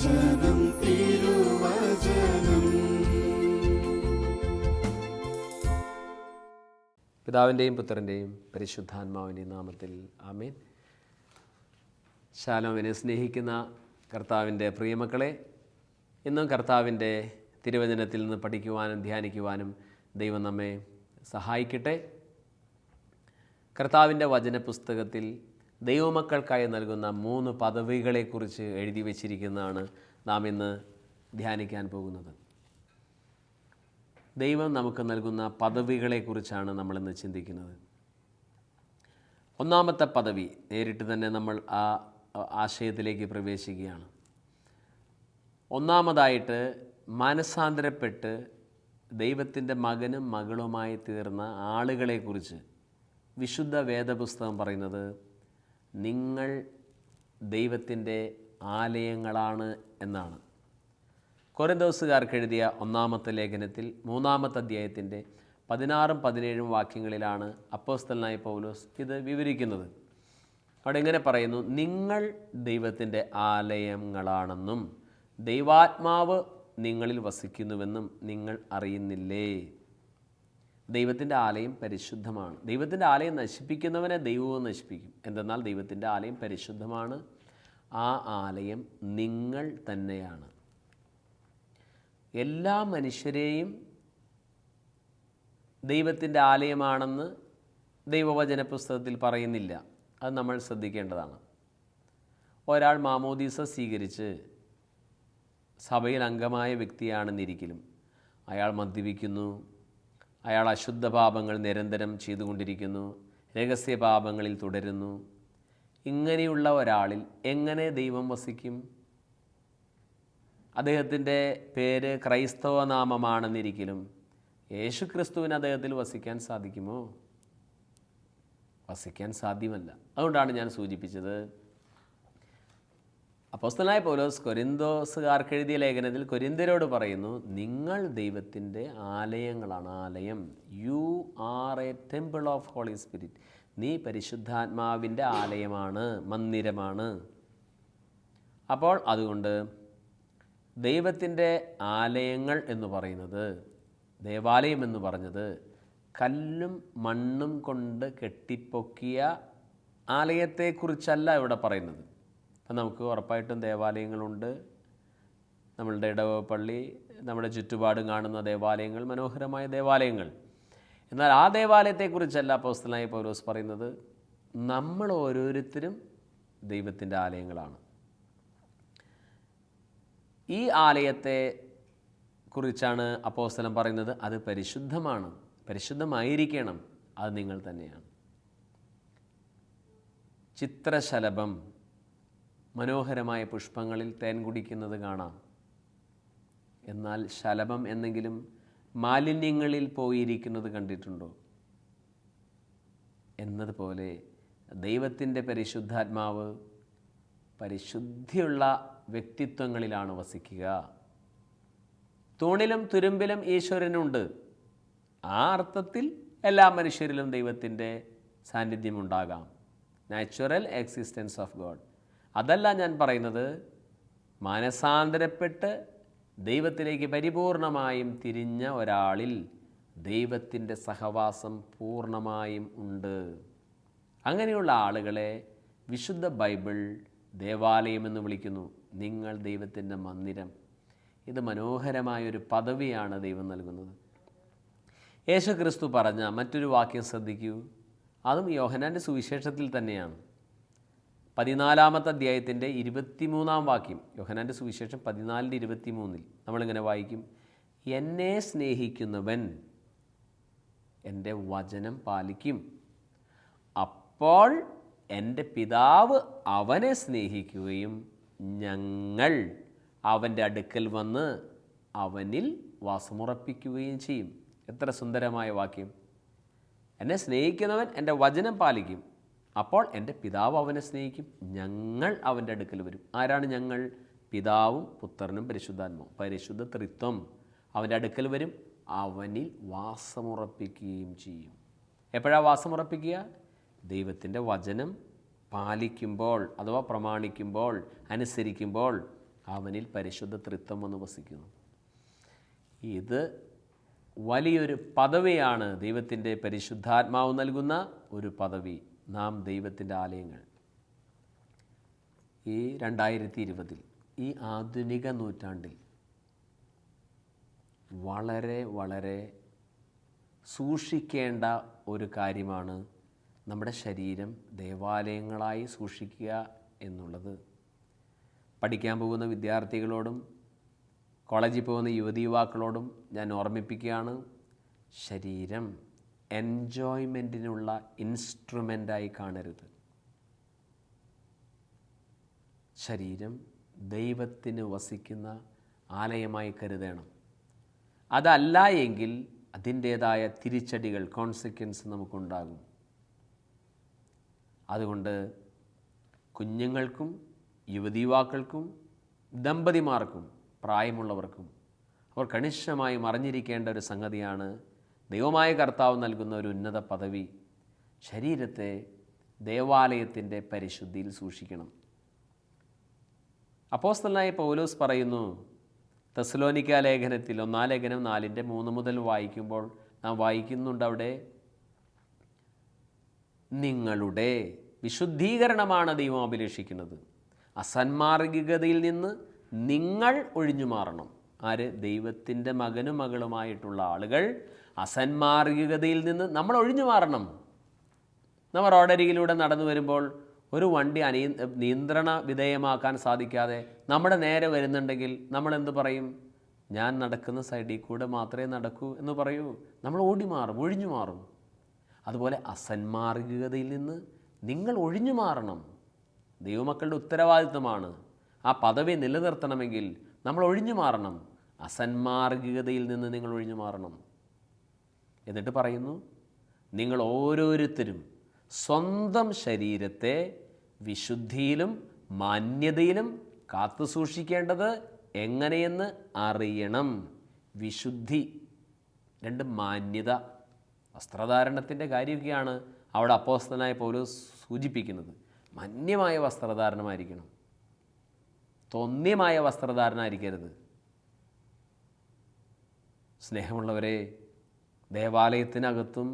പിതാവിന്റെയും പുത്രന്റെയും പരിശുദ്ധാത്മാവിന്റെയും നാമത്തിൽ ആമേൻ. ശാലോമിനെ സ്നേഹിക്കുന്ന കർത്താവിന്റെ പ്രിയമക്കളെ ഇന്നും കർത്താവിന്റെ തിരുവചനത്തിൽ നിന്ന് പഠിക്കുവാനും ധ്യാനിക്കുവാനും ദൈവം നമ്മെ സഹായിക്കട്ടെ. കർത്താവിന്റെ വചന പുസ്തകത്തിൽ ദൈവമക്കൾക്കായി നൽകുന്ന മൂന്ന് പദവികളെക്കുറിച്ച് എഴുതി വച്ചിരിക്കുന്നതാണ് നാം ഇന്ന് ധ്യാനിക്കാൻ പോകുന്നത്. ദൈവം നമുക്ക് നൽകുന്ന പദവികളെക്കുറിച്ചാണ് നമ്മളിന്ന് ചിന്തിക്കുന്നത്. ഒന്നാമത്തെ പദവി നേരിട്ട് തന്നെ നമ്മൾ ആ ആശയത്തിലേക്ക് പ്രവേശിക്കുകയാണ്. ഒന്നാമതായിട്ട് മനസാന്തരപ്പെട്ട് ദൈവത്തിന്റെ മകനും മകളുമായി തീർന്ന ആളുകളെക്കുറിച്ച് വിശുദ്ധ വേദപുസ്തകം പറയുന്നത് നിങ്ങൾ ദൈവത്തിന്റെ ആലയങ്ങളാണ് എന്നാണ്. കൊരന്തോസുകാർക്ക് എഴുതിയ ഒന്നാമത്തെ ലേഖനത്തിൽ മൂന്നാമത്തെ അധ്യായത്തിന്റെ പതിനാറും പതിനേഴും വാക്യങ്ങളിലാണ് അപ്പോസ്തലനായ പൗലോസ് ഇത് വിവരിക്കുന്നത്. അവിടെ ഇങ്ങനെ പറയുന്നു നിങ്ങൾ ദൈവത്തിന്റെ ആലയങ്ങളാണെന്നും ദൈവാത്മാവ് നിങ്ങളിൽ വസിക്കുന്നുവെന്നും നിങ്ങൾ അറിയുന്നില്ലേ? ദൈവത്തിന്റെ ആലയം പരിശുദ്ധമാണ്. ദൈവത്തിന്റെ ആലയം നശിപ്പിക്കുന്നവനെ ദൈവവും നശിപ്പിക്കും. എന്തെന്നാൽ ദൈവത്തിന്റെ ആലയം പരിശുദ്ധമാണ്. ആ ആലയം നിങ്ങൾ തന്നെയാണ്. എല്ലാ മനുഷ്യരെയും ദൈവത്തിന്റെ ആലയമാണെന്ന് ദൈവവചന പുസ്തകത്തിൽ പറയുന്നില്ല. അത് നമ്മൾ ശ്രദ്ധിക്കേണ്ടതാണ്. ഒരാൾ മാമോദീസ സ്വീകരിച്ച് സഭയിൽ അംഗമായ വ്യക്തിയാണെന്നിരിക്കലും അയാൾ മദ്യപിക്കുന്നു അയാൾ അശുദ്ധ പാപങ്ങൾ നിരന്തരം ചെയ്തുകൊണ്ടിരിക്കുന്നു രഹസ്യ പാപങ്ങളിൽ തുടരുന്നു. ഇങ്ങനെയുള്ള ഒരാളിൽ എങ്ങനെ ദൈവം വസിക്കും? അദ്ദേഹത്തിന്റെ പേര് ക്രൈസ്തവ നാമമാണെന്നിരിക്കലും യേശു ക്രിസ്തുവിന് അദ്ദേഹത്തിൽ വസിക്കാൻ സാധിക്കുമോ? വസിക്കാൻ സാധ്യമല്ല. അതുകൊണ്ടാണ് ഞാൻ സൂചിപ്പിച്ചത് അപ്പോസ്തലനായ പൗലോസ് കൊരിന്തോസുകാർക്ക് എഴുതിയ ലേഖനത്തിൽ കൊരിന്തരോട് പറയുന്നു നിങ്ങൾ ദൈവത്തിന്റെ ആലയങ്ങളാണ് ആലയം. You are a temple of Holy Spirit നീ പരിശുദ്ധാത്മാവിന്റെ ആലയമാണ് മന്ദിരമാണ്. അപ്പോൾ അതുകൊണ്ട് ദൈവത്തിന്റെ ആലയങ്ങൾ എന്ന് പറയുന്നത് ദേവാലയം എന്ന് പറഞ്ഞത് കല്ലും മണ്ണും കൊണ്ട് കെട്ടിപ്പൊക്കിയ ആലയത്തെക്കുറിച്ചല്ല ഇവിടെ പറയുന്നത്. നമുക്ക് ഉറപ്പായിട്ടും ദേവാലയങ്ങളുണ്ട്. നമ്മളുടെ ഇടവ പള്ളി നമ്മുടെ ചുറ്റുപാടും കാണുന്ന ദേവാലയങ്ങൾ മനോഹരമായ ദേവാലയങ്ങൾ. എന്നാൽ ആ ദേവാലയത്തെക്കുറിച്ചല്ല പോസ്തലായി പൗലോസ് പറയുന്നത്. നമ്മൾ ഓരോരുത്തരും ദൈവത്തിന്റെ ആലയങ്ങളാണ്. ഈ ആലയത്തെ കുറിച്ചാണ് അപ്പോസ്തലം പറയുന്നത്. അത് പരിശുദ്ധമാണ്. പരിശുദ്ധമായിരിക്കണം. അത് നിങ്ങൾ തന്നെയാണ്. ചിത്രശലഭം മനോഹരമായ പുഷ്പങ്ങളിൽ തേൻ കുടിക്കുന്നത് കാണാം. എന്നാൽ ശലഭം എന്നെങ്കിലും മാലിന്യങ്ങളിൽ പോയിരിക്കുന്നത് കണ്ടിട്ടുണ്ടോ? എന്നതുപോലെ ദൈവത്തിന്റെ പരിശുദ്ധാത്മാവ് പരിശുദ്ധിയുള്ള വ്യക്തിത്വങ്ങളിലാണ് വസിക്കുക. തൂണിലും തുരുമ്പിലും ഈശ്വരനുണ്ട്. ആ അർത്ഥത്തിൽ എല്ലാ മനുഷ്യരിലും ദൈവത്തിന്റെ സാന്നിധ്യമുണ്ടാകാം നാച്ചുറൽ എക്സിസ്റ്റൻസ് ഓഫ് ഗോഡ് അതല്ല ഞാൻ പറയുന്നത്. മനസാന്തരപ്പെട്ട് ദൈവത്തിലേക്ക് പരിപൂർണമായും തിരിഞ്ഞ ഒരാളിൽ ദൈവത്തിന്റെ സഹവാസം പൂർണമായും ഉണ്ട്. അങ്ങനെയുള്ള ആളുകളെ വിശുദ്ധ ബൈബിൾ ദേവാലയം എന്ന് വിളിക്കുന്നു. നിങ്ങൾ ദൈവത്തിന്റെ മന്ദിരം. ഇത് മനോഹരമായൊരു പദവിയാണ് ദൈവം നൽകുന്നത്. യേശു ക്രിസ്തു പറഞ്ഞ മറ്റൊരു വാക്യം ശ്രദ്ധിക്കൂ. അതും യോഹനാന്റെ സുവിശേഷത്തിൽ തന്നെയാണ്. പതിനാലാമത്തെ അധ്യായത്തിന്റെ ഇരുപത്തിമൂന്നാം വാക്യം യോഹനാന്റെ സുവിശേഷം പതിനാലിന്റെ ഇരുപത്തിമൂന്നിൽ നമ്മളിങ്ങനെ വായിക്കും. എന്നെ സ്നേഹിക്കുന്നവൻ എന്റെ വചനം പാലിക്കും. അപ്പോൾ എന്റെ പിതാവ് അവനെ സ്നേഹിക്കുകയും ഞങ്ങൾ അവന്റെ അടുക്കൽ വന്ന് അവനിൽ വാസമുറപ്പിക്കുകയും ചെയ്യും. എത്ര സുന്ദരമായ വാക്യം. എന്നെ സ്നേഹിക്കുന്നവൻ എന്റെ വചനം പാലിക്കും. അപ്പോൾ എന്റെ പിതാവ് അവനെ സ്നേഹിക്കും. ഞങ്ങൾ അവന്റെ അടുക്കൽ വരും. ആരാണ് ഞങ്ങൾ? പിതാവും പുത്രനും പരിശുദ്ധാത്മാവും. പരിശുദ്ധ ത്രിത്വം അവന്റെ അടുക്കൽ വരും. അവനിൽ വാസമുറപ്പിക്കുകയും ചെയ്യും. എപ്പോഴാണ് വാസമുറപ്പിക്കുക? ദൈവത്തിന്റെ വചനം പാലിക്കുമ്പോൾ അഥവാ പ്രമാണിക്കുമ്പോൾ അനുസരിക്കുമ്പോൾ അവനിൽ പരിശുദ്ധ തൃത്വം വന്ന് വസിക്കുന്നു. ഇത് വലിയൊരു പദവിയാണ് ദൈവത്തിന്റെ പരിശുദ്ധാത്മാവ് നൽകുന്ന ഒരു പദവി. നാം ദൈവത്തിന്റെ ആലയങ്ങൾ. ഈ രണ്ടായിരത്തി ഇരുപതിൽ ഈ ആധുനിക നൂറ്റാണ്ടിൽ വളരെ വളരെ സൂക്ഷിക്കേണ്ട ഒരു കാര്യമാണ് നമ്മുടെ ശരീരം ദേവാലയങ്ങളായി സൂക്ഷിക്കുക എന്നുള്ളത്. പഠിക്കാൻ പോകുന്ന വിദ്യാർത്ഥികളോടും കോളേജിൽ പോകുന്ന യുവതി യുവാക്കളോടും ഞാൻ ഓർമ്മിപ്പിക്കുകയാണ് ശരീരം എൻജോയ്മെന്റിനുള്ള ഇൻസ്ട്രുമെന്റായി കാണരുത്. ശരീരം ദൈവത്തിന് വസിക്കുന്ന ആലയമായി കരുതണം. അതല്ല എങ്കിൽ അതിന്റേതായ തിരിച്ചടികൾ കോൺസിക്വൻസ് നമുക്കുണ്ടാകും. അതുകൊണ്ട് കുഞ്ഞുങ്ങൾക്കും യുവതിവാക്കൾക്കും ദമ്പതിമാർക്കും പ്രായമുള്ളവർക്കും അവർ കണിശമായി മറിഞ്ഞിരിക്കേണ്ട ഒരു സംഗതിയാണ് ദൈവമായ കർത്താവ് നൽകുന്ന ഒരു ഉന്നത പദവി ശരീരത്തെ ദേവാലയത്തിന്റെ പരിശുദ്ധിയിൽ സൂക്ഷിക്കണം. അപ്പോസ്തലനായ പൗലോസ് പറയുന്നു തെസ്ലോനിക്ക ലേഖനത്തിൽ ഒന്നാം ലേഖനം നാലിന്റെ മൂന്ന് മുതൽ വായിക്കുമ്പോൾ നാം വായിക്കുന്നുണ്ട് അവിടെ നിങ്ങളുടെ വിശുദ്ധീകരണമാണ് ദൈവം അഭിലഷിക്കുന്നത്. അസന്മാർഗികതയിൽ നിന്ന് നിങ്ങൾ ഒഴിഞ്ഞു മാറണം ആര്? ദൈവത്തിന്റെ മകനും മകളുമായിട്ടുള്ള ആളുകൾ അസന്മാർഗികതയിൽ നിന്ന് നമ്മൾ ഒഴിഞ്ഞു മാറണം. നമ്മൾ റോഡരികിലൂടെ നടന്നു വരുമ്പോൾ ഒരു വണ്ടി അനിയ നിയന്ത്രണ വിധേയമാക്കാൻ സാധിക്കാതെ നമ്മുടെ നേരെ വരുന്നുണ്ടെങ്കിൽ നമ്മൾ എന്ത് പറയും? ഞാൻ നടക്കുന്ന സൈഡിൽ കൂടെ മാത്രമേ നടക്കൂ എന്ന് പറയൂ. നമ്മൾ ഓടി മാറും ഒഴിഞ്ഞു മാറും. അതുപോലെ അസന്മാർഗികതയിൽ നിന്ന് നിങ്ങൾ ഒഴിഞ്ഞു മാറണം. ദൈവമക്കളുടെ ഉത്തരവാദിത്തമാണ് ആ പദവി നിലനിർത്തണമെങ്കിൽ നമ്മൾ ഒഴിഞ്ഞു മാറണം. അസന്മാർഗികതയിൽ നിന്ന് നിങ്ങൾ ഒഴിഞ്ഞു മാറണം. എന്നിട്ട് പറയുന്നു നിങ്ങൾ ഓരോരുത്തരും സ്വന്തം ശരീരത്തെ വിശുദ്ധിയിലും മാന്യതയിലും കാത്തു സൂക്ഷിക്കേണ്ടത് എങ്ങനെയെന്ന് അറിയണം. വിശുദ്ധി രണ്ട് മാന്യത. വസ്ത്രധാരണത്തിന്റെ കാര്യമൊക്കെയാണ് അവിടെ അപ്പോസ്തനായ പൗലോസ് സൂചിപ്പിക്കുന്നത്. മാന്യമായ വസ്ത്രധാരണമായിരിക്കണം. തൊന്യമായ വസ്ത്രധാരണമായിരിക്കരുത്. സ്നേഹമുള്ളവരെ ദേവാലയത്തിനകത്തും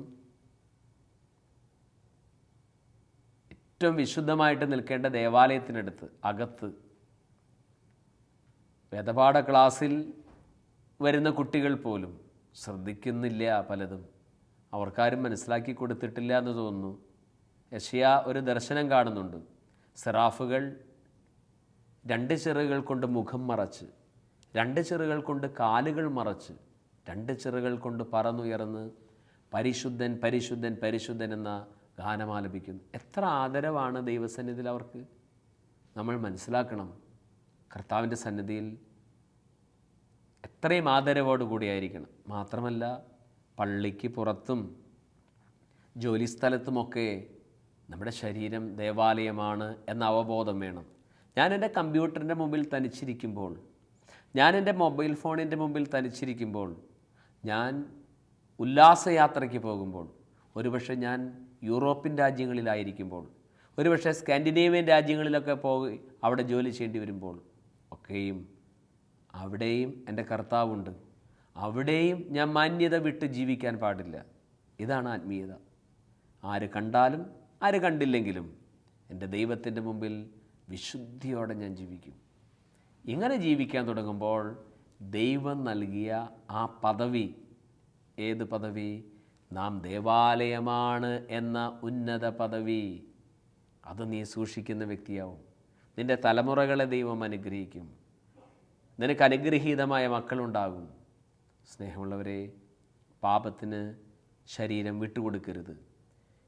ഏറ്റവും വിശുദ്ധമായിട്ട് നിൽക്കേണ്ട ദേവാലയത്തിനടുത്ത് അകത്ത്. വേദപാഠ ക്ലാസ്സിൽ വരുന്ന കുട്ടികൾ പോലും ശ്രദ്ധിക്കുന്നില്ല പലതും. അവർക്കാരും മനസ്സിലാക്കി കൊടുത്തിട്ടില്ല എന്ന് തോന്നുന്നു. യശയ ഒരു ദർശനം കാണുന്നുണ്ട്. സെറാഫുകൾ രണ്ട് ചെറുകൾ കൊണ്ട് മുഖം മറച്ച് രണ്ട് ചെറുകൾ കൊണ്ട് കാലുകൾ മറച്ച് രണ്ട് ചിറകൾ കൊണ്ട് പറന്നുയർന്ന് പരിശുദ്ധൻ പരിശുദ്ധൻ പരിശുദ്ധൻ എന്ന ഗാനമാലപിക്കുന്നു എത്ര ആദരവാണ് ദൈവസന്നിധിയിൽ അവർക്ക്. നമ്മൾ മനസ്സിലാക്കണം കർത്താവിന്റെ സന്നിധിയിൽ എത്രയും ആദരവോടുകൂടിയായിരിക്കണം മാത്രമല്ല പള്ളിക്ക് പുറത്തും ജോലിസ്ഥലത്തുമൊക്കെ നമ്മുടെ ശരീരം ദേവാലയമാണ് എന്ന അവബോധം വേണം. ഞാൻ എന്റെ കമ്പ്യൂട്ടറിന്റെ മുമ്പിൽ തനിച്ചിരിക്കുമ്പോൾ ഞാൻ എന്റെ മൊബൈൽ ഫോണിന്റെ മുമ്പിൽ തനിച്ചിരിക്കുമ്പോൾ ഞാൻ ഉല്ലാസയാത്രയ്ക്ക് പോകുമ്പോൾ ഒരുപക്ഷെ ഞാൻ യൂറോപ്യൻ രാജ്യങ്ങളിലായിരിക്കുമ്പോൾ ഒരുപക്ഷെ സ്കാൻഡിനേവിയൻ രാജ്യങ്ങളിലൊക്കെ പോയി അവിടെ ജോലി ചെയ്യേണ്ടി വരുമ്പോൾ ഒക്കെയും അവിടെയും എന്റെ കർത്താവുണ്ട്. അവിടെയും ഞാൻ മാന്യത വിട്ട് ജീവിക്കാൻ പാടില്ല. ഇതാണ് ആത്മീയത. ആര് കണ്ടാലും ആര് കണ്ടില്ലെങ്കിലും എന്റെ ദൈവത്തിന്റെ മുമ്പിൽ വിശുദ്ധിയോടെ ഞാൻ ജീവിക്കും. ഇങ്ങനെ ജീവിക്കാൻ തുടങ്ങുമ്പോൾ ദൈവം നൽകിയ ആ പദവി. ഏത് പദവി? നാം ദേവാലയമാണ് എന്ന ഉന്നത പദവി. അത് നീ സൂക്ഷിക്കുന്ന വ്യക്തിയാവും. നിന്റെ തലമുറകളെ ദൈവം അനുഗ്രഹിക്കും. നിനക്ക് അനുഗ്രഹീതമായ മക്കളുണ്ടാകും. സ്നേഹമുള്ളവരെ പാപത്തിന് ശരീരം വിട്ടുകൊടുക്കരുത്.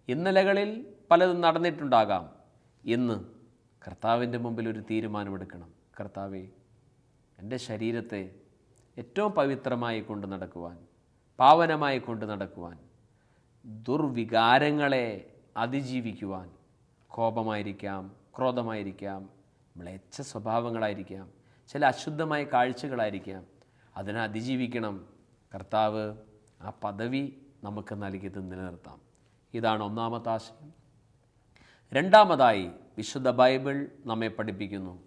ഇന്നലകളിൽ പലതും നടന്നിട്ടുണ്ടാകാം. ഇന്ന് കർത്താവിന്റെ മുമ്പിൽ ഒരു തീരുമാനമെടുക്കണം. കർത്താവെ എന്റെ ശരീരത്തെ ഏറ്റവും പവിത്രമായി കൊണ്ട് നടക്കുവാൻ പാവനമായി കൊണ്ട് നടക്കുവാൻ ദുർവികാരങ്ങളെ അതിജീവിക്കുവാൻ കോപമായിരിക്കാം ക്രോധമായിരിക്കാം മ്ലേച്ഛ സ്വഭാവങ്ങളായിരിക്കാം ചില അശുദ്ധമായ കാഴ്ചകളായിരിക്കാം. അതിനെ അതിജീവിക്കണം. കർത്താവ് ആ പദവി നമുക്ക് നൽകിയത് നിലനിർത്താം. ഇതാണ് ഒന്നാമത്തെ ആശയം. രണ്ടാമതായി വിശുദ്ധ ബൈബിൾ നമ്മെ പഠിപ്പിക്കുന്നു.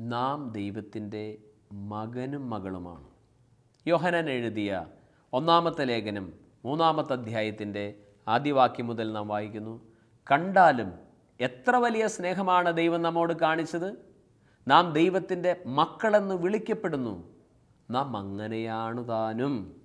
നാം ദൈവത്തിന്റെ മകനും മകളുമാണ്. യോഹനൻ എഴുതിയ ഒന്നാമത്തെ ലേഖനം മൂന്നാമത്തെ അധ്യായത്തിന്റെ ആദ്യവാക്യം മുതൽ നാം വായിക്കുന്നു. കണ്ടാലും എത്ര വലിയ സ്നേഹമാണ് ദൈവം നമ്മോട് കാണിച്ചത്? നാം ദൈവത്തിന്റെ മക്കളെന്ന് വിളിക്കപ്പെടുന്നു. നാം അങ്ങനെയാണ് താനും.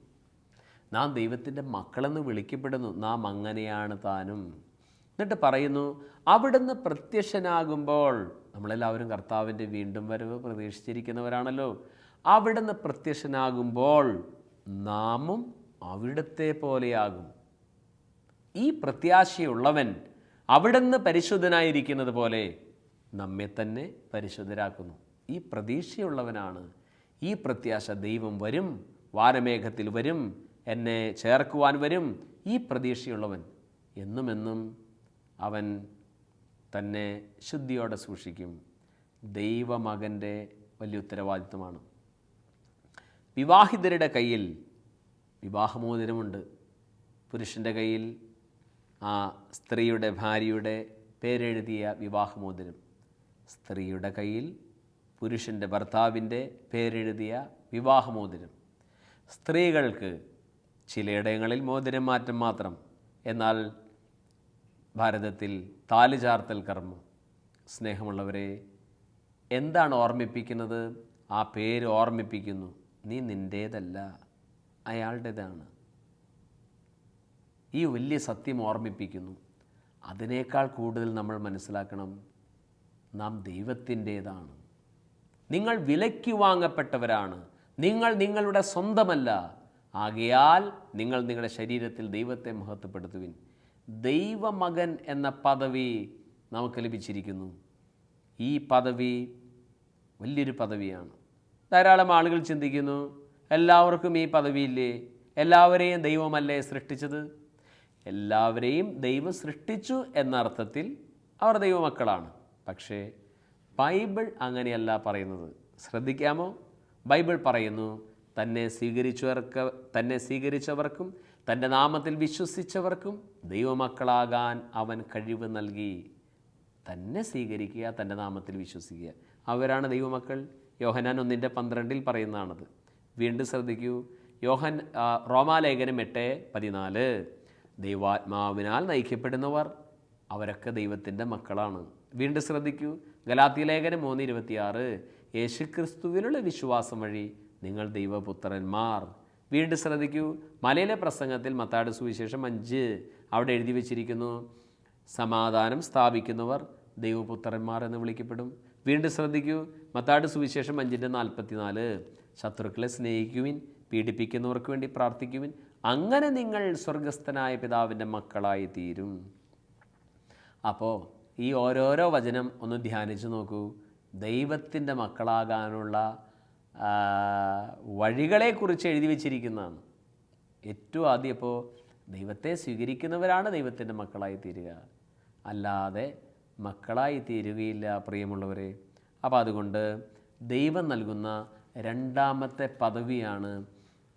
നാം ദൈവത്തിന്റെ മക്കളെന്ന് വിളിക്കപ്പെടുന്നു. നാം അങ്ങനെയാണ് താനും. എന്നിട്ട് പറയുന്നു അവിടുന്ന് പ്രത്യക്ഷനാകുമ്പോൾ നമ്മളെല്ലാവരും കർത്താവിന്റെ വീണ്ടും വരവ് പ്രതീക്ഷിച്ചിരിക്കുന്നവരാണല്ലോ അവിടുന്ന് പ്രത്യക്ഷനാകുമ്പോൾ നാമും അവിടുത്തെ പോലെയാകും. ഈ പ്രത്യാശയുള്ളവൻ അവിടുന്ന് പരിശുദ്ധനായിരിക്കുന്നത് പോലെ നമ്മെ തന്നെ പരിശുദ്ധരാക്കുന്നു. ഈ പ്രതീക്ഷയുള്ളവനാണ്. ഈ പ്രത്യാശ ദൈവം വരും വാനമേഘത്തിൽ വരും എന്നെ ചേർക്കുവാൻ വരും. ഈ പ്രതീക്ഷയുള്ളവൻ എന്നുമെന്നും അവൻ തന്നെ ശുദ്ധിയോടെ സൂക്ഷിക്കും. ദൈവമകന്റെ വലിയ ഉത്തരവാദിത്വമാണ്. വിവാഹിതരുടെ കയ്യിൽ വിവാഹമോതിരമുണ്ട്. പുരുഷന്റെ കയ്യിൽ ആ സ്ത്രീയുടെ ഭാര്യയുടെ പേരെഴുതിയ വിവാഹമോതിരം. സ്ത്രീയുടെ കയ്യിൽ പുരുഷന്റെ ഭർത്താവിന്റെ പേരെഴുതിയ വിവാഹമോതിരം. സ്ത്രീകൾക്ക് ചിലയിടങ്ങളിൽ മോതിരം മാറ്റം മാത്രം. എന്നാൽ ഭാരതത്തിൽ താലി ചാർത്തൽ കർമ്മം. സ്നേഹമുള്ളവരെ എന്താണ് ഓർമ്മിപ്പിക്കുന്നത്? ആ പേര് ഓർമ്മിപ്പിക്കുന്നു. നീ നിന്റേതല്ല അയാളുടേതാണ്. ഈ വലിയ സത്യം ഓർമ്മിപ്പിക്കുന്നു. അതിനേക്കാൾ കൂടുതൽ നമ്മൾ മനസ്സിലാക്കണം നാം ദൈവത്തിന്റേതാണ് നിങ്ങൾ വിലയ്ക്ക് വാങ്ങപ്പെട്ടവരാണ്. നിങ്ങൾ നിങ്ങളുടെ സ്വന്തമല്ല. ആകയാൽ നിങ്ങൾ നിങ്ങളുടെ ശരീരത്തിൽ ദൈവത്തെ മഹത്വപ്പെടുത്തുവിൻ. ദൈവമകൻ എന്ന പദവി നമുക്ക് ലഭിച്ചിരിക്കുന്നു. ഈ പദവി വലിയൊരു പദവിയാണ്. ധാരാളം ആളുകൾ ചിന്തിക്കുന്നു എല്ലാവർക്കും ഈ പദവിയില്ലേ? എല്ലാവരെയും ദൈവമല്ലേ സൃഷ്ടിച്ചത്? എല്ലാവരെയും ദൈവം സൃഷ്ടിച്ചു എന്ന അർത്ഥത്തിൽ അവർ ദൈവമക്കളാണ്. പക്ഷേ ബൈബിൾ അങ്ങനെയല്ല പറയുന്നത്. ശ്രദ്ധിക്കാമോ? ബൈബിൾ പറയുന്നു തന്നെ സ്വീകരിച്ചവർക്ക് തന്നെ സ്വീകരിച്ചവർക്കും തന്റെ നാമത്തിൽ വിശ്വസിച്ചവർക്കും ദൈവമക്കളാകാൻ അവൻ കഴിവ് നൽകി തന്നെ സ്വീകരിക്കുക തന്റെ നാമത്തിൽ വിശ്വസിക്കുക. അവരാണ് ദൈവമക്കൾ. യോഹനാൻ ഒന്നിന്റെ പന്ത്രണ്ടിൽ പറയുന്നതാണത്. വീണ്ടും ശ്രദ്ധിക്കൂ. യോഹൻ റോമാലേഖനം എട്ട് പതിനാല്. ദൈവാത്മാവിനാൽ നയിക്കപ്പെടുന്നവർ അവരൊക്കെ ദൈവത്തിന്റെ മക്കളാണ്. വീണ്ടും ശ്രദ്ധിക്കൂ. ഗലാത്തി ലേഖനം മൂന്ന് ഇരുപത്തിയാറ്. യേശുക്രിസ്തുവിലുള്ള വിശ്വാസം വഴി നിങ്ങൾ ദൈവപുത്രന്മാർ. വീണ്ടും ശ്രദ്ധിക്കൂ. മലയിലെ പ്രസംഗത്തിൽ മത്താട് സുവിശേഷം അഞ്ച് അവിടെ എഴുതി വച്ചിരിക്കുന്നു. സമാധാനം സ്ഥാപിക്കുന്നവർ ദൈവപുത്രന്മാർ എന്ന് വിളിക്കപ്പെടും. വീണ്ടും ശ്രദ്ധിക്കൂ. മത്താട് സുവിശേഷം അഞ്ചിന്റെ നാൽപ്പത്തിനാല്. ശത്രുക്കളെ സ്നേഹിക്കുവിൻ പീഡിപ്പിക്കുന്നവർക്ക് വേണ്ടി പ്രാർത്ഥിക്കുവിൻ. അങ്ങനെ നിങ്ങൾ സ്വർഗസ്ഥനായ പിതാവിന്റെ മക്കളായി തീരും അപ്പോൾ ഈ ഓരോരോ വചനം ഒന്ന് ധ്യാനിച്ചു നോക്കൂ. ദൈവത്തിന്റെ മക്കളാകാനുള്ള വഴികളെക്കുറിച്ച് എഴുതി വച്ചിരിക്കുന്നതാണ്. ഏറ്റവും ആദ്യം ഇപ്പോൾ ദൈവത്തെ സ്വീകരിക്കുന്നവരാണ് ദൈവത്തിന്റെ മക്കളായി തീരുക. അല്ലാതെ മക്കളായി തീരുകയില്ല പ്രിയമുള്ളവരെ. അപ്പോൾ അതുകൊണ്ട് ദൈവം നൽകുന്ന രണ്ടാമത്തെ പദവിയാണ്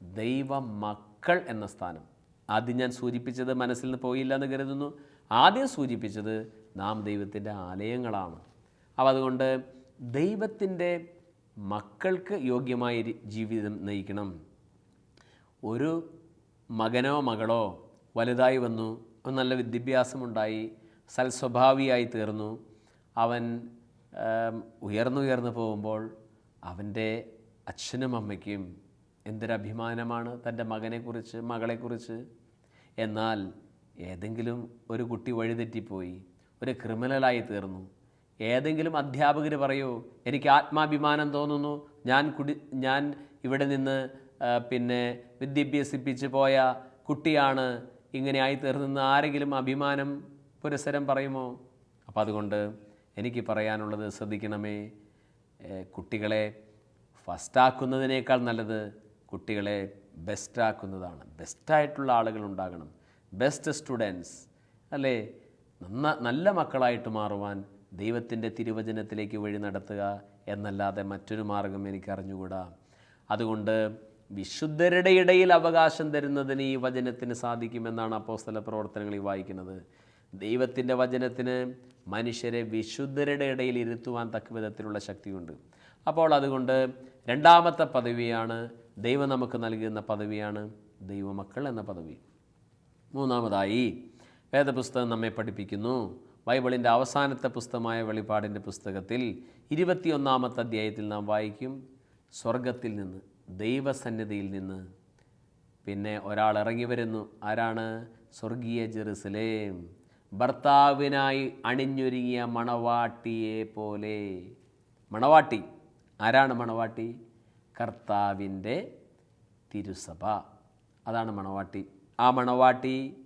ദൈവ മക്കൾ എന്ന സ്ഥാനം. ആദ്യം ഞാൻ സൂചിപ്പിച്ചത് മനസ്സിൽ നിന്ന് പോയില്ല എന്ന് കരുതുന്നു. ആദ്യം സൂചിപ്പിച്ചത് നാം ദൈവത്തിന്റെ ആലയങ്ങളാണ്. അപ്പോൾ അതുകൊണ്ട് ദൈവത്തിന്റെ മക്കൾക്ക് യോഗ്യമായ ജീവിതം നയിക്കണം. ഒരു മകനോ മകളോ വലുതായി വന്നു നല്ല വിദ്യാഭ്യാസമുണ്ടായി സൽസ്വഭാവിയായി തീർന്നു അവൻ ഉയർന്നുയർന്നു പോകുമ്പോൾ അവന്റെ അച്ഛനും അമ്മയ്ക്കും എന്തൊരഭിമാനമാണ് തന്റെ മകനെക്കുറിച്ച് മകളെക്കുറിച്ച്. എന്നാൽ ഏതെങ്കിലും ഒരു കുട്ടി വഴിതെറ്റിപ്പോയി ഒരു ക്രിമിനലായി തീർന്നു ഏതെങ്കിലും അധ്യാപകർ പറയൂ എനിക്ക് ആത്മാഭിമാനം തോന്നുന്നു. ഞാൻ കുടി ഞാൻ ഇവിടെ നിന്ന് പിന്നെ വിദ്യാഭ്യസിപ്പിച്ച് പോയ കുട്ടിയാണ്. ഇങ്ങനെ ആയി തീർന്നെന്ന് ആരെങ്കിലും അഭിമാനം പുരസരം പറയുമോ? അപ്പം അതുകൊണ്ട് എനിക്ക് പറയാനുള്ളത് ശ്രദ്ധിക്കണമേ കുട്ടികളെ ഫസ്റ്റാക്കുന്നതിനേക്കാൾ നല്ലത് കുട്ടികളെ ബെസ്റ്റാക്കുന്നതാണ് ബെസ്റ്റായിട്ടുള്ള ആളുകൾ ഉണ്ടാകണം. ബെസ്റ്റ് സ്റ്റുഡൻസ് അല്ലേ? നന്ന നല്ല മക്കളായിട്ട് മാറുവാൻ ദൈവത്തിന്റെ തിരുവചനത്തിലേക്ക് വഴി നടത്തുക എന്നല്ലാതെ മറ്റൊരു മാർഗം എനിക്ക് അറിഞ്ഞുകൂടാ അതുകൊണ്ട് വിശുദ്ധരുടെ ഇടയിൽ അവകാശം തരുന്നതിന് ഈ വചനത്തിന് സാധിക്കുമെന്നാണ് അപ്പോസ്തല പ്രവർത്തനങ്ങളിൽ വായിക്കുന്നത്. ദൈവത്തിന്റെ വചനത്തിന് മനുഷ്യരെ വിശുദ്ധരുടെ ഇടയിൽ ഇരുത്തുവാൻ തക്ക വിധത്തിലുള്ള ശക്തിയുണ്ട്. അപ്പോൾ അതുകൊണ്ട് രണ്ടാമത്തെ പദവിയാണ് ദൈവം നമുക്ക് നൽകുന്ന പദവിയാണ് ദൈവമക്കൾ എന്ന പദവി. മൂന്നാമതായി വേദപുസ്തകം നമ്മെ പഠിപ്പിക്കുന്നു. ബൈബിളിന്റെ അവസാനത്തെ പുസ്തകമായ വെളിപ്പാടിന്റെ പുസ്തകത്തിൽ ഇരുപത്തിയൊന്നാമത്തെ അധ്യായത്തിൽ നാം വായിക്കും. സ്വർഗത്തിൽ നിന്ന് ദൈവസന്നിധിയിൽ നിന്ന് പിന്നെ ഒരാൾ ഇറങ്ങി വരുന്നു. ആരാണ്? സ്വർഗീയ ജെറുസലേം. ഭർത്താവിനായി അണിഞ്ഞൊരുങ്ങിയ മണവാട്ടിയെ പോലെ. മണവാട്ടി ആരാണ് മണവാട്ടി? കർത്താവിന്റെ തിരുസഭ. അതാണ് മണവാട്ടി. ആ മണവാട്ടി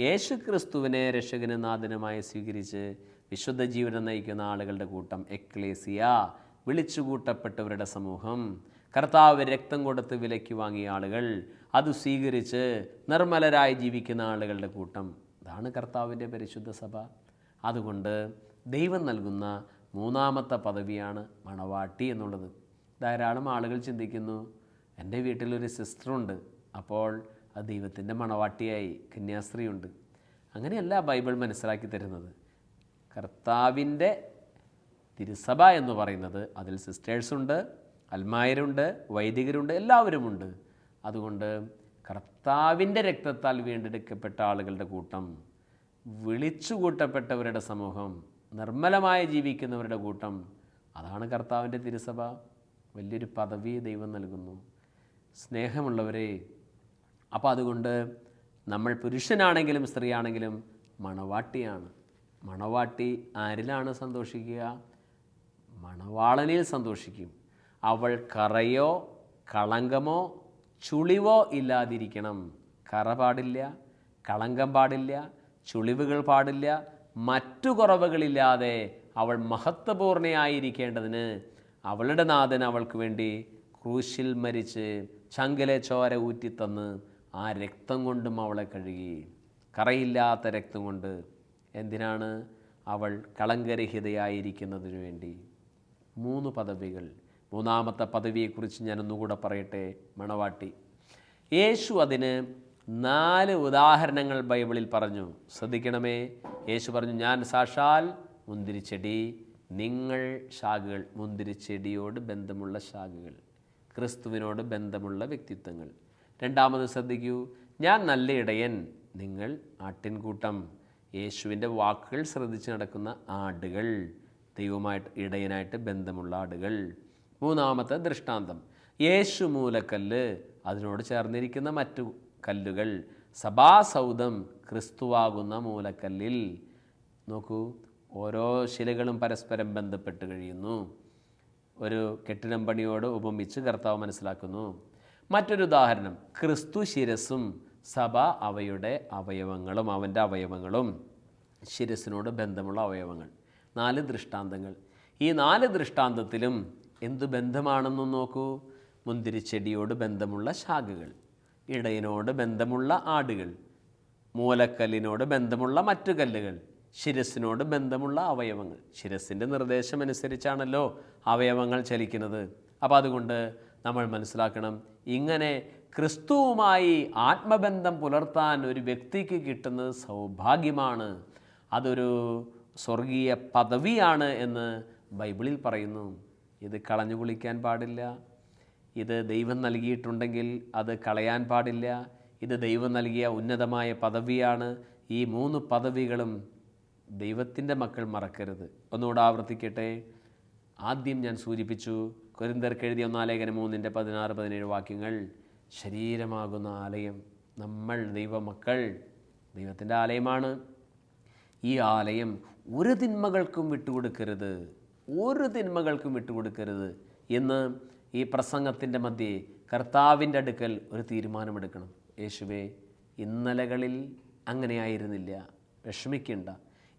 യേശു ക്രിസ്തുവിനെ രക്ഷകനും നാഥനുമായി സ്വീകരിച്ച് വിശുദ്ധ ജീവിതം നയിക്കുന്ന ആളുകളുടെ കൂട്ടം എക്ലേസിയ വിളിച്ചുകൂട്ടപ്പെട്ടവരുടെ സമൂഹം. കർത്താവ് രക്തം കൊടുത്ത് വിലയ്ക്ക് വാങ്ങിയ ആളുകൾ അത് സ്വീകരിച്ച് നിർമ്മലരായി ജീവിക്കുന്ന ആളുകളുടെ കൂട്ടം. അതാണ് കർത്താവിന്റെ പരിശുദ്ധ സഭ. അതുകൊണ്ട് ദൈവം നൽകുന്ന മൂന്നാമത്തെ പദവിയാണ് മണവാട്ടി എന്നുള്ളത്. ധാരാളം ആളുകൾ ചിന്തിക്കുന്നു എന്റെ വീട്ടിലൊരു സിസ്റ്ററുണ്ട്. അപ്പോൾ അത് ദൈവത്തിന്റെ മണവാട്ടിയായി കന്യാസ്ത്രീയുണ്ട്. അങ്ങനെയല്ല ബൈബിൾ മനസ്സിലാക്കി തരുന്നത്. കർത്താവിന്റെ തിരുസഭ എന്ന് പറയുന്നത് അതിൽ സിസ്റ്റേഴ്സുണ്ട് അൽമായരുണ്ട് വൈദികരുണ്ട് എല്ലാവരുമുണ്ട്. അതുകൊണ്ട് കർത്താവിന്റെ രക്തത്താൽ വീണ്ടെടുക്കപ്പെട്ട ആളുകളുടെ കൂട്ടം വിളിച്ചു കൂട്ടപ്പെട്ടവരുടെ സമൂഹം നിർമ്മലമായി ജീവിക്കുന്നവരുടെ കൂട്ടം അതാണ് കർത്താവിന്റെ തിരുസഭ. വലിയൊരു പദവി ദൈവം നൽകുന്നു. സ്നേഹമുള്ളവരെ അപ്പോൾ അതുകൊണ്ട് നമ്മൾ പുരുഷനാണെങ്കിലും സ്ത്രീയാണെങ്കിലും മണവാട്ടിയാണ്. മണവാട്ടി ആരിലാണ് സന്തോഷിക്കുക? മണവാളനിൽ സന്തോഷിക്കും. അവൾ കറയോ കളങ്കമോ ചുളിവോ ഇല്ലാതിരിക്കണം. കറ പാടില്ല കളങ്കം പാടില്ല ചുളിവുകൾ പാടില്ല മറ്റു കുറവുകളില്ലാതെ അവൾ മഹത്വപൂർണയായിരിക്കേണ്ടതിന് അവളുടെ നാഥൻ അവൾക്ക് വേണ്ടി ക്രൂശിൽ മരിച്ച് ചങ്കിലെ ചോര ഊറ്റിത്തന്ന് ആ രക്തം കൊണ്ടും അവളെ കഴുകി. കറയില്ലാത്ത രക്തം കൊണ്ട് എന്തിനാണ് അവൾ കളങ്കരഹിതയായിരിക്കുന്നതിന് വേണ്ടി? മൂന്ന് പദവികൾ. മൂന്നാമത്തെ പദവിയെക്കുറിച്ച് ഞാൻ ഒന്നുകൂടെ പറയട്ടെ മണവാട്ടി. യേശു അതിന് നാല് ഉദാഹരണങ്ങൾ ബൈബിളിൽ പറഞ്ഞു. ശ്രദ്ധിക്കണമേ. യേശു പറഞ്ഞു ഞാൻ സാക്ഷാൽ മുന്തിരിച്ചെടി നിങ്ങൾ ശാഖകൾ മുന്തിരിച്ചെടിയോട് ബന്ധമുള്ള ശാഖകൾ ക്രിസ്തുവിനോട് ബന്ധമുള്ള വ്യക്തിത്വങ്ങൾ. രണ്ടാമത് ശ്രദ്ധിക്കൂ ഞാൻ നല്ല ഇടയൻ നിങ്ങൾ ആട്ടിൻകൂട്ടം. യേശുവിന്റെ വാക്കുകൾ ശ്രദ്ധിച്ച് നടക്കുന്ന ആടുകൾ ദൈവമായിട്ട് ഇടയനായിട്ട് ബന്ധമുള്ള ആടുകൾ. മൂന്നാമത്തെ ദൃഷ്ടാന്തം യേശു മൂലക്കല്ല് അതിനോട് ചേർന്നിരിക്കുന്ന മറ്റു കല്ലുകൾ. സഭാസൗധം ക്രിസ്തുവാകുന്ന മൂലക്കല്ലിൽ. നോക്കൂ ഓരോ ശിലകളും പരസ്പരം ബന്ധപ്പെട്ട് കഴിയുന്നു. ഒരു കെട്ടിടം പണിയോട് ഉപമിച്ച് കർത്താവ് മനസ്സിലാക്കുന്നു. മറ്റൊരു ഉദാഹരണം. ക്രിസ്തു ശിരസും സഭ അവയുടെ അവയവങ്ങളും അവന്റെ അവയവങ്ങളും. ശിരസിനോട് ബന്ധമുള്ള അവയവങ്ങൾ. നാല് ദൃഷ്ടാന്തങ്ങൾ. ഈ നാല് ദൃഷ്ടാന്തത്തിലും എന്ത് ബന്ധമാണെന്ന് നോക്കൂ. മുന്തിരിച്ചെടിയോട് ബന്ധമുള്ള ശാഖകൾ ഇടയനോട് ബന്ധമുള്ള ആടുകൾ മൂലക്കല്ലിനോട് ബന്ധമുള്ള മറ്റു കല്ലുകൾ ശിരസിനോട് ബന്ധമുള്ള അവയവങ്ങൾ. ശിരസിന്റെ നിർദ്ദേശമനുസരിച്ചാണല്ലോ അവയവങ്ങൾ ചലിക്കുന്നത്. അപ്പോൾ അതുകൊണ്ട് നമ്മൾ മനസ്സിലാക്കണം. ഇങ്ങനെ ക്രിസ്തുവുമായി ആത്മബന്ധം പുലർത്താൻ ഒരു വ്യക്തിക്ക് കിട്ടുന്നത് സൗഭാഗ്യമാണ്. അതൊരു സ്വർഗീയ പദവിയാണ് എന്ന് ബൈബിളിൽ പറയുന്നു. ഇത് കളഞ്ഞു കുളിക്കാൻ പാടില്ല. ഇത് ദൈവം നൽകിയിട്ടുണ്ടെങ്കിൽ അത് കളയാൻ പാടില്ല. ഇത് ദൈവം നൽകിയ ഉന്നതമായ പദവിയാണ്. ഈ മൂന്ന് പദവികളും ദൈവത്തിന്റെ മക്കൾ മറക്കരുത്. ഒന്നുകൂടെ ആവർത്തിക്കട്ടെ? ആദ്യം ഞാൻ സൂചിപ്പിച്ചു കൊരിന്തർക്ക് എഴുതിയ ഒന്നാലേഖനം മൂന്നിന്റെ പതിനാറ് പതിനേഴ് വാക്യങ്ങൾ ശരീരമാകുന്ന ആലയം നമ്മൾ ദൈവമക്കൾ ദൈവത്തിന്റെ ആലയമാണ്. ഈ ആലയം ഒരു തിന്മകൾക്കും വിട്ടുകൊടുക്കരുത് ഒരു തിന്മകൾക്കും വിട്ടുകൊടുക്കരുത് എന്ന് ഈ പ്രസംഗത്തിന്റെ മധ്യേ കർത്താവിന്റെ അടുക്കൽ ഒരു തീരുമാനമെടുക്കണം. യേശുവേ ഇന്നലകളിൽ അങ്ങനെയായിരുന്നില്ല വിഷമിക്കേണ്ട.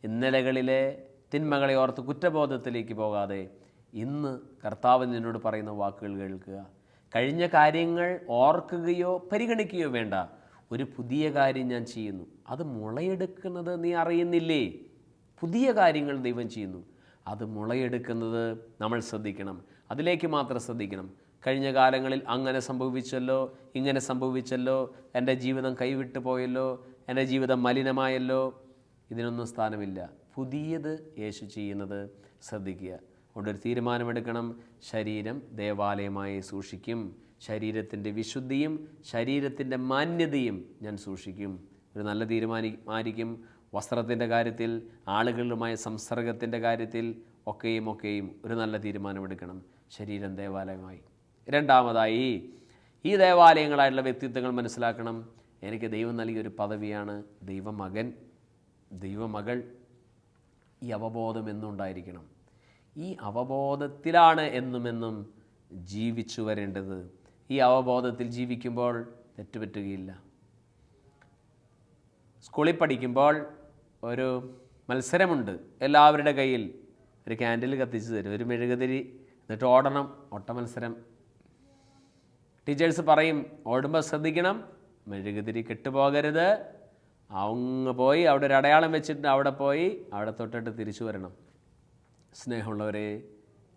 ഇന്നലകളിലെ തിന്മകളെ ഓർത്ത് കുറ്റബോധത്തിലേക്ക് പോകാതെ ഇന്ന് കർത്താവ് നിന്നോട് പറയുന്ന വാക്കുകൾ കേൾക്കുക. കഴിഞ്ഞ കാര്യങ്ങൾ ഓർക്കുകയോ പരിഗണിക്കുകയോ വേണ്ട. ഒരു പുതിയ കാര്യം ഞാൻ ചെയ്യുന്നു. അത് മുളയെടുക്കുന്നത് നീ അറിയുന്നില്ലേ? പുതിയ കാര്യങ്ങൾ ദൈവം ചെയ്യുന്നു. അത് മുളയെടുക്കുന്നത് നമ്മൾ ശ്രദ്ധിക്കണം. അതിലേക്ക് മാത്രം ശ്രദ്ധിക്കണം. കഴിഞ്ഞ കാലങ്ങളിൽ അങ്ങനെ സംഭവിച്ചല്ലോ ഇങ്ങനെ സംഭവിച്ചല്ലോ എന്റെ ജീവിതം കൈവിട്ടു പോയല്ലോ എന്റെ ജീവിതം മലിനമായല്ലോ. ഇതിനൊന്നും സ്ഥാനമില്ല. പുതിയത് യേശു ചെയ്യുന്നത് ശ്രദ്ധിക്കുക. കൊണ്ടൊരു തീരുമാനമെടുക്കണം. ശരീരം ദേവാലയമായി സൂക്ഷിക്കും. ശരീരത്തിന്റെ വിശുദ്ധിയും ശരീരത്തിന്റെ മാന്യതയും ഞാൻ സൂക്ഷിക്കും. ഒരു നല്ല തീരുമാനമായിരിക്കും വസ്ത്രത്തിന്റെ കാര്യത്തിൽ ആളുകളുമായ സംസർഗത്തിന്റെ കാര്യത്തിൽ ഒക്കെയും ഒക്കെയും ഒരു നല്ല തീരുമാനമെടുക്കണം. ശരീരം ദേവാലയമായി. രണ്ടാമതായി ഈ ദേവാലയങ്ങളായിട്ടുള്ള വ്യക്തിത്വങ്ങൾ മനസ്സിലാക്കണം. എനിക്ക് ദൈവം നൽകിയൊരു പദവിയാണ് ദൈവമകൻ. ദൈവമകൾ ഈ അവബോധം എന്നുണ്ടായിരിക്കണം. ഈ അവബോധത്തിലാണ് എന്നുമെന്നും ജീവിച്ചു വരേണ്ടത്. ഈ അവബോധത്തിൽ ജീവിക്കുമ്പോൾ തെറ്റുപറ്റുകയില്ല. സ്കൂളിൽ പഠിക്കുമ്പോൾ ഒരു മത്സരമുണ്ട്. എല്ലാവരുടെ കയ്യിൽ ഒരു ക്യാൻഡിൽ കത്തിച്ച് തരും. ഒരു മെഴുകുതിരി എന്നിട്ട് ഓടണം. ഓട്ട മത്സരം. ടീച്ചേഴ്സ് പറയും ഓടുമ്പോൾ ശ്രദ്ധിക്കണം. മെഴുകുതിരി കെട്ടുപോകരുത്. അങ്ങ് പോയി. അവിടെ ഒരു അടയാളം വെച്ചിട്ട് അവിടെ പോയി. അവിടെ തൊട്ടിട്ട് തിരിച്ചു വരണം. സ്നേഹമുള്ളവരെ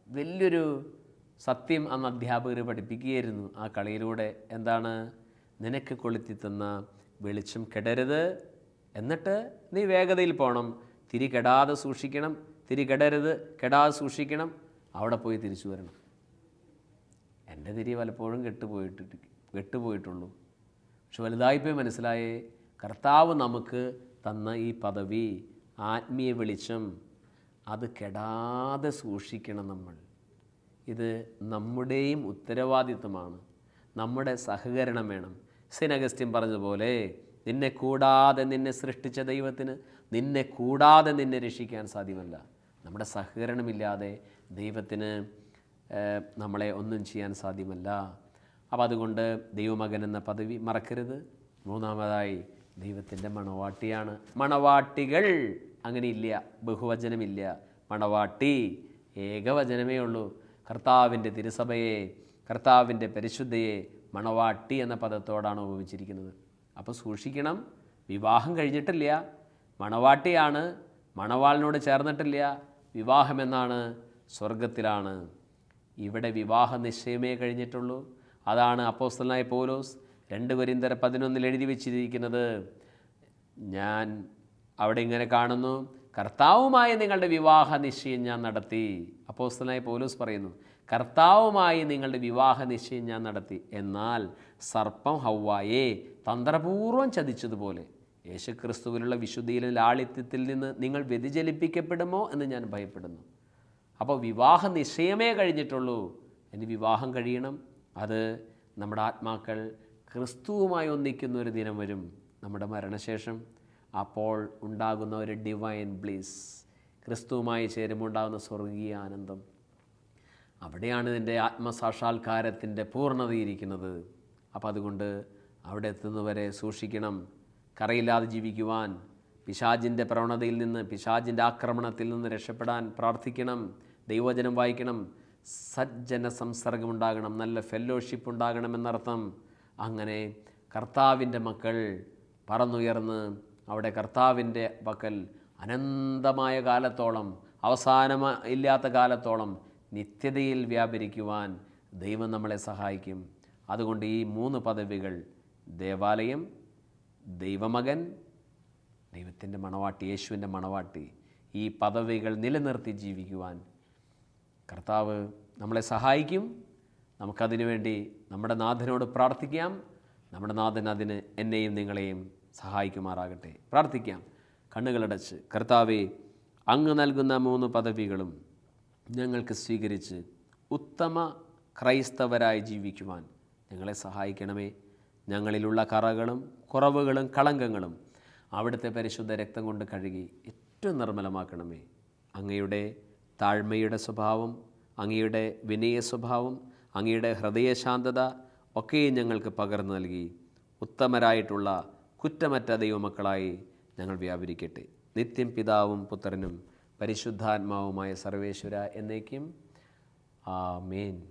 വലിയൊരു സത്യം അന്ന് അധ്യാപകർ പഠിപ്പിക്കുകയായിരുന്നു ആ കളിയിലൂടെ. എന്താണ്? നിനക്ക് കൊളുത്തി തന്ന വെളിച്ചം കെടരുത്. എന്നിട്ട് നീ വേഗതയിൽ പോകണം തിരി കെടാതെ സൂക്ഷിക്കണം. തിരി കെടരുത്. കെടാതെ സൂക്ഷിക്കണം. അവിടെ പോയി തിരിച്ചു വരണം. എന്റെ തിരി പലപ്പോഴും കെട്ടുപോയിട്ട് കെട്ടുപോയിട്ടുള്ളൂ പക്ഷെ വലുതായിപ്പോയി മനസ്സിലായേ കർത്താവ് നമുക്ക് തന്ന ഈ പദവി ആത്മീയ വെളിച്ചം അത് കെടാതെ സൂക്ഷിക്കണം നമ്മൾ. ഇത് നമ്മുടെയും ഉത്തരവാദിത്വമാണ്. നമ്മുടെ സഹകരണം വേണം. സെയിൻ പറഞ്ഞതുപോലെ നിന്നെ കൂടാതെ നിന്നെ സൃഷ്ടിച്ച ദൈവത്തിന് നിന്നെ കൂടാതെ നിന്നെ രക്ഷിക്കാൻ സാധ്യമല്ല. നമ്മുടെ സഹകരണമില്ലാതെ ദൈവത്തിന് നമ്മളെ ഒന്നും ചെയ്യാൻ സാധ്യമല്ല. അപ്പോൾ അതുകൊണ്ട് ദൈവമകൻ എന്ന പദവി മറക്കരുത്. മൂന്നാമതായി ദൈവത്തിന്റെ മണവാട്ടിയാണ്. മണവാട്ടികൾ അങ്ങനെയില്ല ബഹുവചനമില്ല. മണവാട്ടി ഏകവചനമേ ഉള്ളൂ. കർത്താവിന്റെ തിരുസഭയെ കർത്താവിന്റെ പരിശുദ്ധയെ മണവാട്ടി എന്ന പദത്തോടാണ് ഉപയോഗിച്ചിരിക്കുന്നത് അപ്പോൾ സൂക്ഷിക്കണം വിവാഹം കഴിഞ്ഞിട്ടില്ല. മണവാട്ടിയാണ് മണവാളിനോട് ചേർന്നിട്ടില്ല. വിവാഹമെന്നാണ് സ്വർഗത്തിലാണ് ഇവിടെ വിവാഹ നിശ്ചയമേ കഴിഞ്ഞിട്ടുള്ളൂ. അതാണ് അപ്പോസ്തലനായ പോലോസ് രണ്ട് കൊരിന്തര പതിനൊന്നിൽ എഴുതി വെച്ചിരിക്കുന്നത്. ഞാൻ അവിടെ ഇങ്ങനെ കാണുന്നു കർത്താവുമായി നിങ്ങളുടെ വിവാഹ നിശ്ചയം ഞാൻ നടത്തി. അപ്പോസ്തലനായ പൗലോസ് പറയുന്നു കർത്താവുമായി നിങ്ങളുടെ വിവാഹ നിശ്ചയം ഞാൻ നടത്തി. എന്നാൽ സർപ്പം ഹൗവായെ തന്ത്രപൂർവം ചതിച്ചതുപോലെ യേശുക്രിസ്തുവിലുള്ള വിശുദ്ധിയിലെ ലാളിത്യത്തിൽ നിന്ന് നിങ്ങൾ വ്യതിചലിപ്പിക്കപ്പെടുമോ എന്ന് ഞാൻ ഭയപ്പെടുന്നു. അപ്പോൾ വിവാഹ നിശ്ചയമേ കഴിഞ്ഞിട്ടുള്ളൂ. ഇനി വിവാഹം കഴിയണം. അത് നമ്മുടെ ആത്മാക്കൾ ക്രിസ്തുവുമായി ഒന്നിക്കുന്ന ഒരു ദിനം വരും. നമ്മുടെ മരണശേഷം അപ്പോൾ ഉണ്ടാകുന്ന ഒരു ഡിവൈൻ ബ്ലീസ് ക്രിസ്തുവുമായി ചേരുമ്പോൾ ഉണ്ടാകുന്ന സ്വർഗീയ ആനന്ദം. അവിടെയാണ് ഇതിന്റെ ആത്മസാക്ഷാത്കാരത്തിന്റെ പൂർണതയിരിക്കുന്നത് അപ്പോൾ അതുകൊണ്ട് അവിടെ എത്തുന്നവരെ സൂക്ഷിക്കണം. കറയില്ലാതെ ജീവിക്കുവാൻ പിശാജിന്റെ പ്രവണതയിൽ നിന്ന് പിശാജിന്റെ ആക്രമണത്തിൽ നിന്ന് രക്ഷപ്പെടാൻ പ്രാർത്ഥിക്കണം. ദൈവചനം വായിക്കണം. സജ്ജന സംസർഗമുണ്ടാകണം. നല്ല ഫെല്ലോഷിപ്പ് ഉണ്ടാകണം എന്നർത്ഥം അങ്ങനെ കർത്താവിന്റെ മക്കൾ പറന്നുയർന്ന് അവിടെ കർത്താവിന്റെ പക്കൽ അനന്തമായ കാലത്തോളം അവസാനം ഇല്ലാത്ത കാലത്തോളം നിത്യതയിൽ വ്യാപരിക്കുവാൻ ദൈവം നമ്മളെ സഹായിക്കും. അതുകൊണ്ട് ഈ മൂന്ന് പദവികൾ ദേവാലയം ദൈവമകൻ ദൈവത്തിന്റെ മണവാട്ടി യേശുവിന്റെ മണവാട്ടി ഈ പദവികൾ നിലനിർത്തി ജീവിക്കുവാൻ കർത്താവ് നമ്മളെ സഹായിക്കും. നമുക്കതിനു വേണ്ടി നമ്മുടെ നാഥനോട് പ്രാർത്ഥിക്കാം. നമ്മുടെ നാഥൻ അതിന് എന്നെയും നിങ്ങളെയും സഹായിക്കുമാറാകട്ടെ. പ്രാർത്ഥിക്കാം. കണ്ണുകളടച്ച് കർത്താവെ അങ്ങ് നൽകുന്ന മൂന്ന് പദവികളും ഞങ്ങൾക്ക് സ്വീകരിച്ച് ഉത്തമ ക്രൈസ്തവരായി ജീവിക്കുവാൻ ഞങ്ങളെ സഹായിക്കണമേ. ഞങ്ങളിലുള്ള കറകളും കുറവുകളും കളങ്കങ്ങളും അവിടുത്തെ പരിശുദ്ധ രക്തം കൊണ്ട് കഴുകി ഏറ്റവും നിർമ്മലമാക്കണമേ. അങ്ങയുടെ താഴ്മയുടെ സ്വഭാവം അങ്ങയുടെ വിനയ സ്വഭാവം അങ്ങയുടെ ഹൃദയശാന്തത ഒക്കെയും ഞങ്ങൾക്ക് പകർന്നു നൽകി ഉത്തമരായിട്ടുള്ള കുറ്റമറ്റ ദൈവമക്കളായി ഞങ്ങൾ വ്യാപരിക്കട്ടെ. നിത്യം പിതാവും പുത്രനും പരിശുദ്ധാത്മാവുമായ സർവേശ്വര എന്നേക്കും. ആമേൻ.